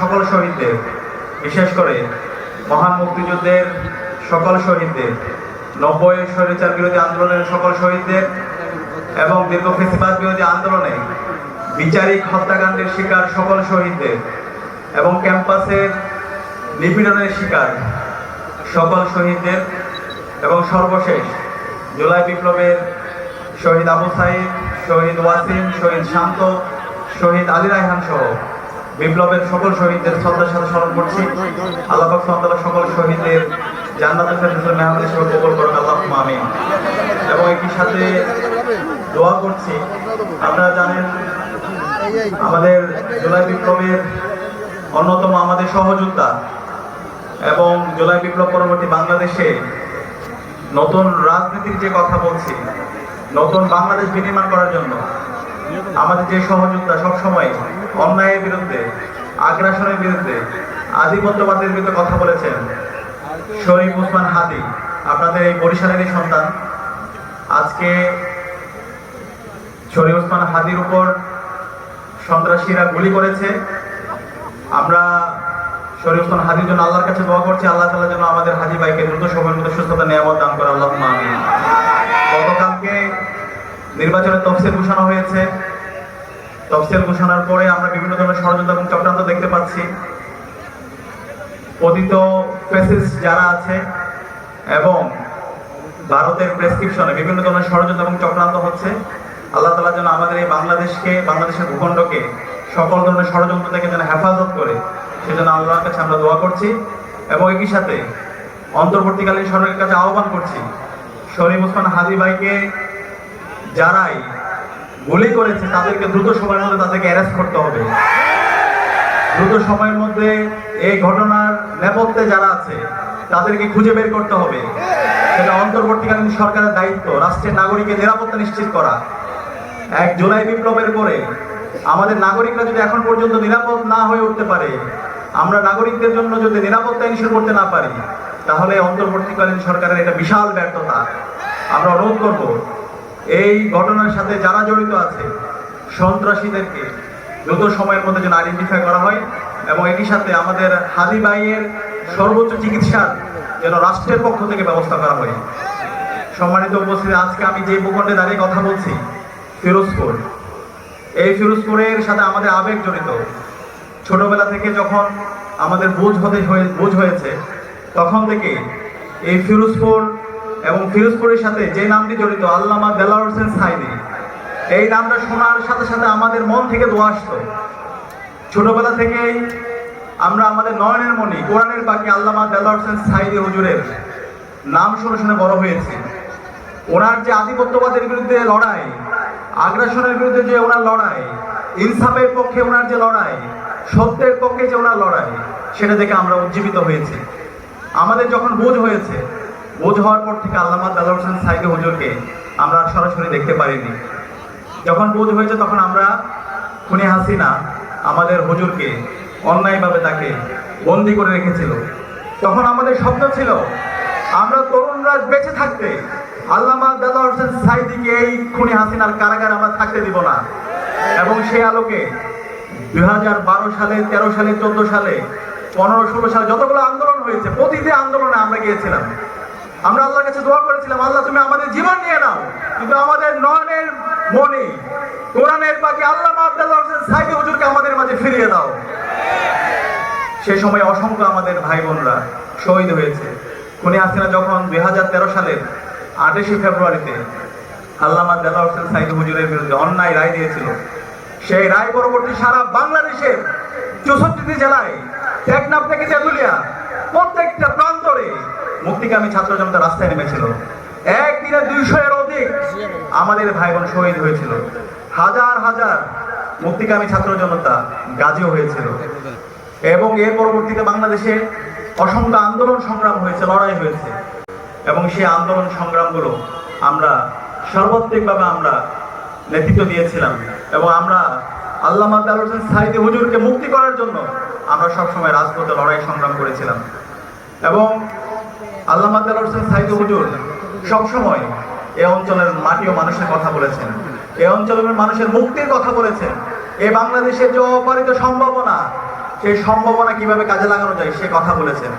সকল শহীদদের, বিশেষ করে মহান মুক্তিযুদ্ধের সকল শহীদদের নব্বই স্বৈরাচার বিরোধী আন্দোলনের সকল শহীদদের এবং দীর্ঘ ফেসিবাদ বিরোধী আন্দোলনে বিচারিক হত্যাকাণ্ডের শিকার সকল শহীদদের এবং ক্যাম্পাসের নিপীড়নের শিকার সকল শহীদদের এবং সর্বশেষ জুলাই বিপ্লবের শহীদ আবু সাইদ, শহীদ ওয়াসিম, শহীদ শান্ত, শহীদ আলী রায়হান সহ বিপ্লবের সকল শহীদদের শ্রদ্ধার সাথে স্মরণ করছি। আল্লাহ তাআলা সকল শহীদদের জান্নাতুল ফেরদৌসের মেহমান হিসেবে করুন, আল্লাহুম্মা আমিন। এবং একই সাথে দোয়া করছি, আপনারা জানেন, আমাদের জুলাই বিপ্লবের অন্যতম আমাদের সহযোদ্ধা এবং জুলাই বিপ্লব পরবর্তী বাংলাদেশে নতুন রাজনীতির যে কথা বলছি, নতুন বাংলাদেশ বিনির্মাণ করার জন্য আমাদের যে সহযোদ্ধা সবসময় অন্যায়ের বিরুদ্ধে, আগ্রাসনের বিরুদ্ধে, আধিপত্যবাদের বিরুদ্ধে কথা বলেছেন শরীফ উসমান হাদি, আপনাদের এই বরিশালেরই সন্তান। আজকে শরীফ উসমান হাদির উপর সন্ত্রাসীরা গুলি করেছে। আমরা শরীফ হাদির জন্য আল্লাহর কাছে দোয়া করছি, আল্লাহ তাআলা যেন আমাদের হাজি ভাইকে দ্রুত সময়ের মধ্যে সুস্থতা নেওয়া দান করে, আল্লাহ গতকালকে নির্বাচনের তফসিল ঘোষণা হয়েছে। তফসিল ঘোষণার পরে আমরা বিভিন্ন ধরনের ষড়যন্ত্র এবং চক্রান্ত দেখতে পাচ্ছি। পতিত ফেসিস যারা আছে এবং ভারতের প্রেসক্রিপশনে বিভিন্ন ধরনের ষড়যন্ত্র এবং চক্রান্ত হচ্ছে, আল্লাহ তালা যেন আমাদের এই বাংলাদেশকে, বাংলাদেশের ভূখণ্ডকে সকল ধরনের ষড়যন্ত্র থেকে যেন হেফাজত করে, সেজন্য আল্লাহর কাছে আমরা দোয়া করছি এবং একই সাথে অন্তর্বর্তীকালীন সরকারের কাছে আহ্বান করছি, শরীফ ওসমান হাদি ভাইকে যারাই গুলি করেছে, তাদেরকে দ্রুত সময়ের মধ্যে তাদেরকে অ্যারেস্ট করতে হবে। দ্রুত সময়ের মধ্যে এই ঘটনার নেপথ্যে যারা আছে, তাদেরকে খুঁজে বের করতে হবে। সেটা অন্তর্বর্তীকালীন সরকারের দায়িত্ব, রাষ্ট্রের নাগরিকের নিরাপত্তা নিশ্চিত করা। এক জুলাই বিপ্লবের পরে আমাদের নাগরিকরা যদি এখন পর্যন্ত নিরাপদ না হয়ে উঠতে পারে, আমরা নাগরিকদের জন্য যদি নিরাপত্তা ইনশিওর করতে না পারি, তাহলে অন্তর্বর্তীকালীন সরকারের এটা বিশাল ব্যর্থতা। আমরা অনুরোধ করব, এই ঘটনার সাথে যারা জড়িত আছে, সন্ত্রাসীদেরকে দ্রুত সময়ের মধ্যে যেন আইডেন্টিফাই করা হয় এবং একই সাথে আমাদের হাদি ভাইয়ের সর্বোচ্চ চিকিৎসার যেন রাষ্ট্রের পক্ষ থেকে ব্যবস্থা করা হয়। সম্মানিত উপস্থিতি, আজকে আমি যে ভূখণ্ডে দাঁড়িয়ে কথা বলছি, ফিরোজপুর। এই ফিরোজপুরের সাথে আমাদের আবেগ জড়িত। ছোটবেলা থেকে যখন আমাদের বুঝ হতে হয়ে, বুঝ হয়েছে, তখন থেকে এই ফিরোজপুর এবং ফিরোজপুরের সাথে যে নামটি জড়িত, আল্লামা দেলাওয়ার হোসেন সাইদি, এই নামটা শোনার সাথে সাথে আমাদের মন থেকে দোয়া আসতো। ছোটবেলা থেকেই আমরা আমাদের নয়নের মণি, কোরআনের বাকি আল্লামা দেলাওয়ার হোসেন সাইদি হুজুরের নাম শুনে শুনে বড় হয়েছে। ওনার যে আধিপত্যবাদের বিরুদ্ধে লড়াই আগ্রাসনের বিরুদ্ধে যে ওনার লড়াই, ইনসাফের পক্ষে ওনার যে লড়াই, সত্যের পক্ষে যে ওনার লড়াই, সেটা দেখে আমরা উজ্জীবিত হয়েছি। আমাদের যখন বোঝ হয়েছে, বোঝ হওয়ার পর থেকে আল্লামা দাদা হোসেন সাইকে হুজুরকে আমরা সরাসরি দেখতে পারিনি। যখন বোঝ হয়েছে, তখন আমরা খুনি হাসিনা আমাদের হুজুরকে অন্যায়ভাবে তাকে বন্দি করে রেখেছিল। তখন আমাদের স্বপ্ন ছিল আমরা তরুণরা বেঁচে থাকতে। আল্লামা দাদা হোসেন সাইদিকে এই খুনি হাসিনার কারাগারে আমরা থাকতে দিব না। এবং সেই আলোকে দু হাজার বারো সালে, তেরো সালে, চোদ্দ সালে, পনেরো, ষোলো সালে যতগুলো আন্দোলন হয়েছে, প্রতিটি আন্দোলনে আমরা গিয়েছিলাম। আমরা আল্লাহর কাছে দোয়া করেছিলাম, আল্লাহ, তুমি আমাদের জীবন নিয়ে নাও। কিন্তু আমাদের নয়নের মনে কোরআনের বাকি আল্লাহ আব্দুল্লাহ হোসেন সাইদি হুজুরকে আমাদের মাঝে ফিরিয়ে দাও। সে সময় অসংখ্য আমাদের ভাই বোনরা শহীদ হয়েছে। খুনি হাসিনা যখন দুই সালের আঠাশে ফেব্রুয়ারিতে আল্লামা দেলা হোসেন সাইদ হুজুরের বিরুদ্ধে অন্যায় রায় দিয়েছিল, সেই রায় পরবর্তী সারা বাংলাদেশের চৌষট্টিটি জেলায়, টেকনাফ থেকে তেঁতুলিয়া, প্রত্যেকটা প্রান্তরে মুক্তিকামী ছাত্র জনতা রাস্তায় নেমেছিল। একদিনে দুইশো এর অধিক আমাদের ভাই বোন শহীদ হয়েছিল। হাজার হাজার মুক্তিকামী ছাত্র জনতা গাজীও হয়েছিল। এবং এর পরবর্তীতে বাংলাদেশে অসংখ্য আন্দোলন সংগ্রাম হয়েছে, লড়াই হয়েছে। এবং সেই আন্দোলন সংগ্রামগুলো আমরা সর্বাত্মিকভাবে আমরা নেতৃত্ব দিয়েছিলাম। এবং আমরা আল্লামা দারুল হোসেন সাইদি হুজুরকে মুক্তি করার জন্য আমরা সবসময় রাজপথে লড়াই সংগ্রাম করেছিলাম। এবং আল্লামা দারুল হোসেন সাইদি হুজুর সবসময় এ অঞ্চলের মাটি ও মানুষের কথা বলেছেন। এ অঞ্চলের মানুষের মুক্তির কথা বলেছেন। এ বাংলাদেশের যে অপারিত সম্ভাবনা সেই সম্ভাবনা কীভাবে কাজে লাগানো যায় সে কথা বলেছেন।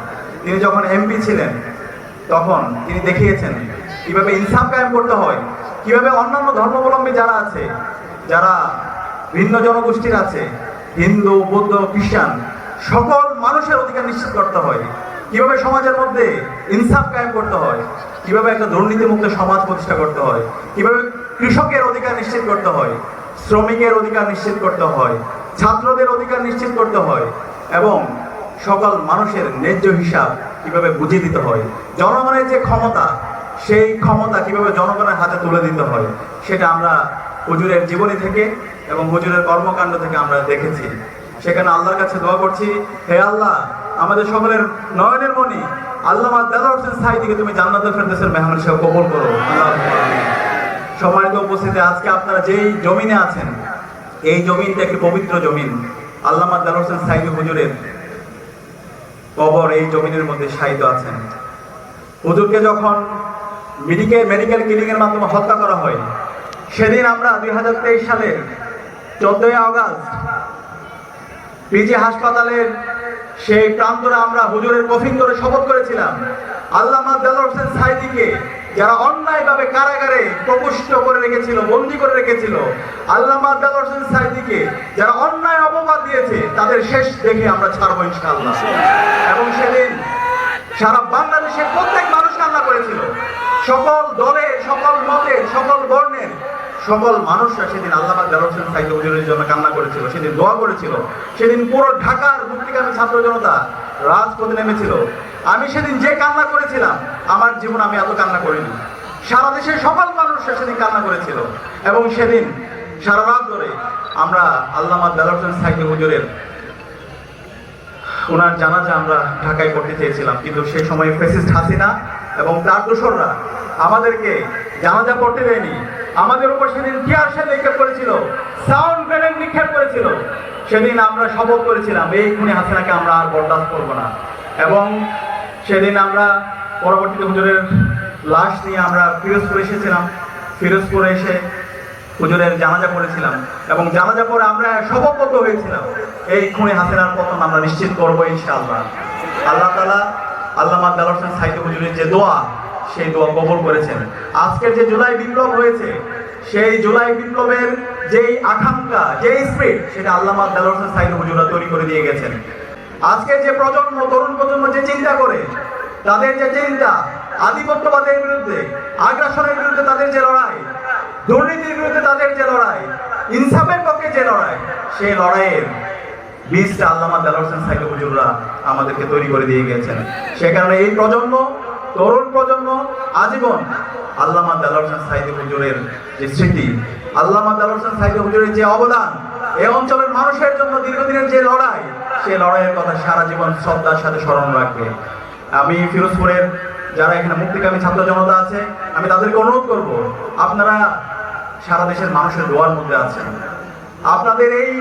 তিনি যখন এমপি ছিলেন, তখন তিনি দেখিয়েছেন কীভাবে ইনসাফ কায়েম করতে হয়, কীভাবে অন্যান্য ধর্মাবলম্বী যারা আছে, যারা ভিন্ন জনগোষ্ঠীর আছে, হিন্দু, বৌদ্ধ, খ্রিস্টান, সকল মানুষের অধিকার নিশ্চিত করতে হয়। কীভাবে সমাজের মধ্যে ইনসাফ কায়েম করতে হয়, কীভাবে একটা দুর্নীতিমুক্ত সমাজ প্রতিষ্ঠা করতে হয়, কীভাবে কৃষকের অধিকার নিশ্চিত করতে হয়, শ্রমিকের অধিকার নিশ্চিত করতে হয় ছাত্রদের অধিকার নিশ্চিত করতে হয় এবং সকল মানুষের ন্যায্য হিসাব কীভাবে বুঝিয়ে দিতে হয়, জনগণের যে ক্ষমতা, সেই ক্ষমতা কীভাবে জনগণের হাতে তুলে দিতে হয়, সেটা আমরা হুজুরের জীবনী থেকে এবং হুজুরের কর্মকাণ্ড থেকে আমরা দেখেছি সেখানে আল্লাহর কাছে দোয়া করছি, হে আল্লাহ, আমাদের সকলের নয়নের মণি আল্লাহ দেলার হোসেন সাইদিকে তুমি জান্নাতুল ফেরদৌসের মেহমান হিসেবে কবুল করো। সম্মানিত উপস্থিতি আজকে আপনারা যেই জমিনে আছেন এই জমিনটা একটি পবিত্র জমিন। আল্লামা দেলার হোসেন সাইদি হুজুরের কবর এই জমিনের মধ্যে শায়িত আছেন। হুজুরকে যখন মেডিকেল মেডিকেল ক্লিনিক এর মাধ্যমে হত্যা করা হয়, সেদিন আমরা দুই হাজার তেইশ সালের চোদ্দই আগস্ট পিজি হাসপাতালের সেই প্রান্তরে আমরা হুজুরের কফিন করে শপথ করেছিলাম। দেলার হোসেন সাইদিকে যারা অন্যায়ভাবে কারাগারে প্রপুষ্ট করে রেখেছিল, বন্দি করে রেখেছিল, আল্লামা দেলার হোসেন যারা অন্যায় অপবাদ দিয়েছে, তাদের শেষ দেখে আমরা ছাড়বো ইনশাআল্লাহ। এবং সেদিন সারা বাংলাদেশের প্রত্যেক মানুষ কান্না করেছিল। সকল দলের, সকল মতের, সকল বর্ণের, সকল মানুষরা সেদিন আল্লাহ হোসেন জন্য কান্না করেছিল, সেদিন দোয়া করেছিল। সেদিন পুরো ঢাকার মুক্তিকামী ছাত্র জনতা রাজপথে নেমেছিল। আমি সেদিন যে কান্না করেছিলাম, আমার জীবন আমি এত কান্না করিনি। সারা দেশের সকল মানুষ সেদিন কান্না করেছিল। এবং সেদিন সারা রাত ধরে আমরা আল্লামা হোসেন সাইকে হুজুরের ওনার জানাজা আমরা ঢাকায় করতে চেয়েছিলাম। কিন্তু সেই সময় ফেসিস্ট হাসিনা এবং তার দোসররা আমাদেরকে জানাজা করতে দেয়নি। আমাদের উপর সেদিন টিয়ার সে নিক্ষেপ করেছিল? সাউন্ড গ্রেনেড নিক্ষেপ করেছিল। সেদিন আমরা শপথ করেছিলাম, এই খুনি হাসিনাকে আমরা আর বরদাস্ত করব না। এবং সেদিন আমরা পরবর্তীতে হুজুরের লাশ নিয়ে আমরা ফিরোজপুরে এসেছিলাম। ফিরোজপুরে এসে হুজুরের জানাজা পড়েছিলাম এবং জানাজা পরে আমরা শপথবদ্ধ হয়েছিলাম। এই খুনে হাসিনার পতন আমরা নিশ্চিত করব ইনশাআল্লাহ। আল্লাহ তালা আল্লামা দালার হোসেন সাইদ হুজুরের যে দোয়া, সেই দোয়া কবল করেছেন। আজকের যে জুলাই বিপ্লব হয়েছে সেই জুলাই বিপ্লবের যেই আকাঙ্ক্ষা, যেই স্পিড সেটা আল্লামা দালার হোসেন সাইদ হুজুরা তৈরি করে দিয়ে গেছেন। আজকের যে প্রজন্ম, তরুণ প্রজন্ম যে চিন্তা করে, তাদের যে চিন্তা, আধিপত্যবাদের বিরুদ্ধে, আগ্রাসনের বিরুদ্ধে তাদের যে লড়াই, দুর্নীতির বিরুদ্ধে তাদের যে লড়াই, ইনসাফের পক্ষে যে লড়াই সেই লড়াইয়ের বীজটা আল্লামা দেলার হোসেন সাইকে হুজুররা আমাদেরকে তৈরি করে দিয়ে গেছেন সে কারণে এই প্রজন্ম, তরুণ প্রজন্ম, আজীবন আল্লামা দেলার হোসেন সাইদি হুজুরের যে স্মৃতি, আল্লামা দেলার হোসেন সাইদি হুজুরের যে অবদান এই অঞ্চলের মানুষের জন্য দীর্ঘদিনের যে লড়াই সেই লড়াইয়ের কথা সারা জীবন শ্রদ্ধার সাথে স্মরণ রাখবে। আমি ফিরোজপুরের যারা এখানে মুক্তিকামী ছাত্র জনতা আছে, আমি তাদেরকে অনুরোধ করব, আপনারা সারা দেশের মানুষের দোয়ার মধ্যে আছেন। আপনাদের এই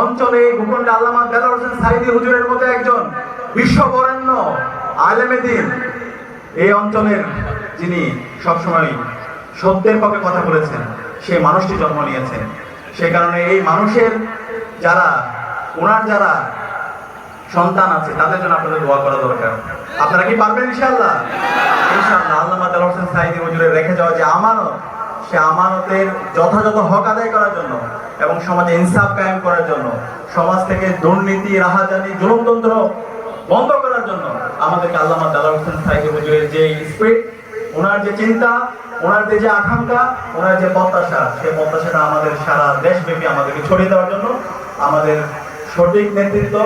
অঞ্চলে ভূখণ্ডে আল্লামা দেলার হোসেন সাইদি হুজুরের মতো একজন বিশ্ববরেণ্য আলেমে দিন, এই অঞ্চলের যিনি সবসময় সত্যের পক্ষে কথা বলেছেন, সেই মানুষটি জন্ম নিয়েছেন। সে কারণে এই মানুষের যারা, ওনার যারা সন্তান আছে, তাদের জন্য আপনাদের দোয়া করা দরকার। আপনারা কি পারবেন ইনশাআল্লাহ? ইনশাআল্লাহ আল্লামা দেলার হোসেন সাইদি রেখে যাওয়া যে আমানত, সে আমানতের যথাযথ হক আদায় করার জন্য এবং সমাজে ইনসাফ কায়েম করার জন্য, সমাজ থেকে দুর্নীতি, রাহাজানি, জুলুমতন্ত্র বন্ধ করার জন্য আমাদেরকে আল্লামা দালার হোসেন সাইদি হুজুরের যে স্পিড ওনার যে চিন্তা ওনার যে আকাঙ্ক্ষা ওনার যে প্রত্যাশা সেই প্রত্যাশাটা আমাদের সারা দেশব্যাপী আমাদেরকে ছড়িয়ে দেওয়ার জন্য আমাদের সঠিক নেতৃত্ব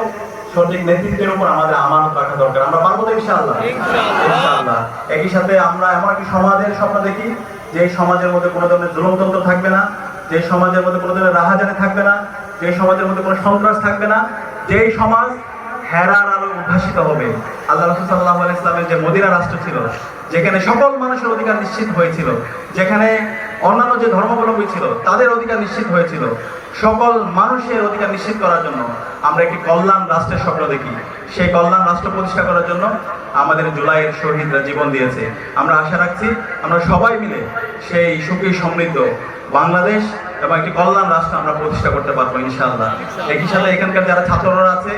সঠিক নেতৃত্বের উপর আমাদের আমানত রাখা দরকার। আমরা পারব তো ইনশাআল্লাহ? ইনশাআল্লাহ। একই সাথে আমরা এমন একটি সমাজের স্বপ্ন দেখি যে সমাজের মধ্যে কোনো ধরনের জুলুমতন্ত্র থাকবে না যে সমাজের মধ্যে কোনো ধরনের রাহাজানি থাকবে না যে সমাজের মধ্যে কোনো সন্ত্রাস থাকবে না যেই সমাজ হেরার আলো উদ্ভাসিত হবে। আল্লাহ রসুল সাল্লাহ ইসলামের যে মদিনা রাষ্ট্র ছিল যেখানে সকল মানুষের অধিকার নিশ্চিত হয়েছিল যেখানে অন্যান্য যে ধর্মাবলম্বী ছিল তাদের অধিকার নিশ্চিত হয়েছিল সকল মানুষের অধিকার নিশ্চিত করার জন্য আমরা একটি কল্যাণ রাষ্ট্রের স্বপ্ন দেখি। সেই কল্যাণ রাষ্ট্র প্রতিষ্ঠা করার জন্য আমাদের জুলাইয়ের শহীদরা জীবন দিয়েছে। আমরা আশা রাখছি আমরা সবাই মিলে সেই সুখী, সমৃদ্ধ বাংলাদেশ এবং একটি কল্যাণ রাষ্ট্র আমরা প্রতিষ্ঠা করতে পারব ইনশাআল্লাহ। একই সাথে এখানকার যারা ছাত্ররা আছে,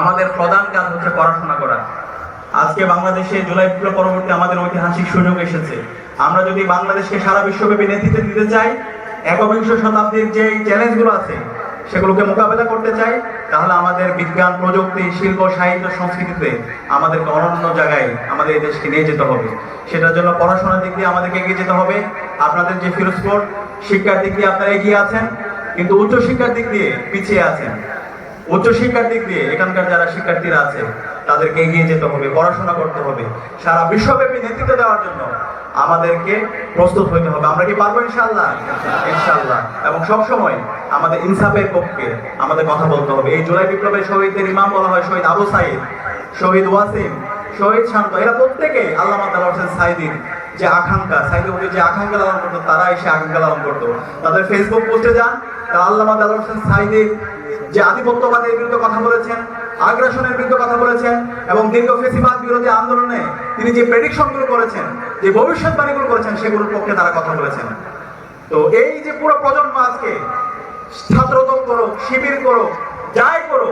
আমাদের প্রধান কাজ হচ্ছে পড়াশোনা করা। আজকে বাংলাদেশে জুলাই বিপ্লব পরবর্তী আমাদের ঐতিহাসিক সুযোগ এসেছে। আমরা যদি বাংলাদেশকে সারা বিশ্বব্যাপী নেতৃত্ব দিতে চাই একবিংশ শতাব্দীর যে চ্যালেঞ্জগুলো আছে, সেগুলোকে মোকাবেলা করতে চাই, তাহলে আমাদের বিজ্ঞান, প্রযুক্তি, শিল্প, সাহিত্য সংস্কৃতিতে আমাদেরকে অনন্য জায়গায় আমাদের এই দেশকে নিয়ে যেতে হবে। সেটার জন্য পড়াশোনার দিক দিয়ে আমাদেরকে এগিয়ে যেতে হবে। আপনাদের যে ফিরোজপুর, শিক্ষার দিক দিয়ে আপনারা এগিয়ে আছেন, কিন্তু উচ্চশিক্ষার দিক দিয়ে পিছিয়ে আছেন। উচ্চশিক্ষার দিক দিয়ে এখানকার যারা শিক্ষার্থীরা আছে, তাদেরকে এগিয়ে যেতে হবে, পড়াশোনা করতে হবে। সারা বিশ্বব্যাপী নেতৃত্ব দেওয়ার জন্য আমাদেরকে প্রস্তুত হইতে হবে। আমরা কি পারব ইনশাল্লাহ ইনশাল্লাহ এবং সব সময় আমাদের ইনসাফের পক্ষে আমাদের কথা বলতে হবে। এই জুলাই বিপ্লবের শহীদদের ইমাম বলা হয় শহীদ আবু সাইদ, শহীদ ওয়াসিম, শহীদ শান্ত। এরা প্রত্যেকে আল্লাহ তাআলা হোসেন সাইদির যে আকাঙ্ক্ষা। সাইদের যে আকাঙ্ক্ষা লালন করতো, তারা এসে আকাঙ্ক্ষা লালন করতো। তাদের ফেসবুক পোস্টে যান, তারা আল্লাহ তাআলা হোসেন সাইদির যে আধিপত্যবাদের বিরুদ্ধে কথা বলেছেন, আগ্রাসনের বিরুদ্ধে কথা বলেছেন, এবং দীর্ঘ ফেসিবাদ বিরোধী আন্দোলনে তিনি যে প্রেডিকশনগুলো করেছেন, যে ভবিষ্যৎবাণীগুলো করেছেন, সেগুলোর পক্ষে তারা কথা বলেছেন। তো এই যে পুরো প্রজন্ম আজকে, ছাত্রদল করো শিবির করো যাই করো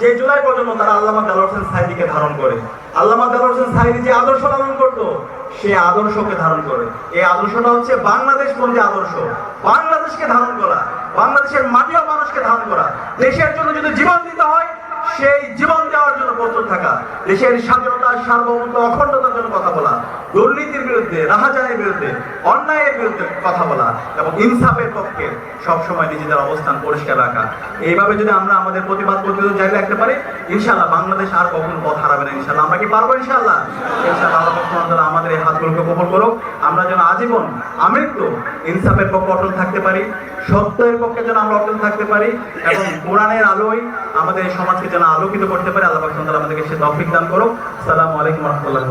যে জুলাই প্রজন্ম তারা আল্লামা দেলোয়ার হোসেন সাইদিকে ধারণ করে। আল্লামা দেলোয়ার হোসেন সাইদি যে আদর্শ লালন সে আদর্শকে ধারণ করে। এই আদর্শটা হচ্ছে বাংলাদেশ বন্ধী আদর্শ। বাংলাদেশকে ধারণ করা, বাংলাদেশের মাটি ও মানুষকে ধারণ করা। দেশের জন্য যদি জীবন দিতে হয় সেই জীবন দেওয়ার জন্য প্রস্তুত থাকা, দেশের স্বাধীনতা, সার্বভৌমত্ব, অখণ্ডতার জন্য কথা বলা, দুর্নীতির বিরুদ্ধে, রাহাজানের বিরুদ্ধে, অন্যায়ের বিরুদ্ধে কথা বলা এবং ইনসাফের পক্ষে সবসময় নিজেদের অবস্থান পরিষ্কার রাখা। এইভাবে যদি আমরা আমাদের প্রতিবাদ প্রতিরোধ জারি রাখতে পারি ইনশাল্লাহ বাংলাদেশ আর কখনো পথ হারাবে না ইনশাল্লাহ আমরা কি পারব ইনশাল্লাহ ইনশাল্লাহ আল্লাহ আমাদের এই হাতগুলোকে কবুল করুক। আমরা যেন আজীবন আমৃত্যু, ইনসাফের পক্ষে অটল থাকতে পারি, সত্যের পক্ষে যেন আমরা অটল থাকতে পারি এবং কোরআনের আলোয় আমাদের সমাজকে যেন আলোকিত করতে পারে, আল্লাহ আমাদেরকে সে তৌফিক দান করুক। আসসালামু আলাইকুম রাহমাতুল্লাহি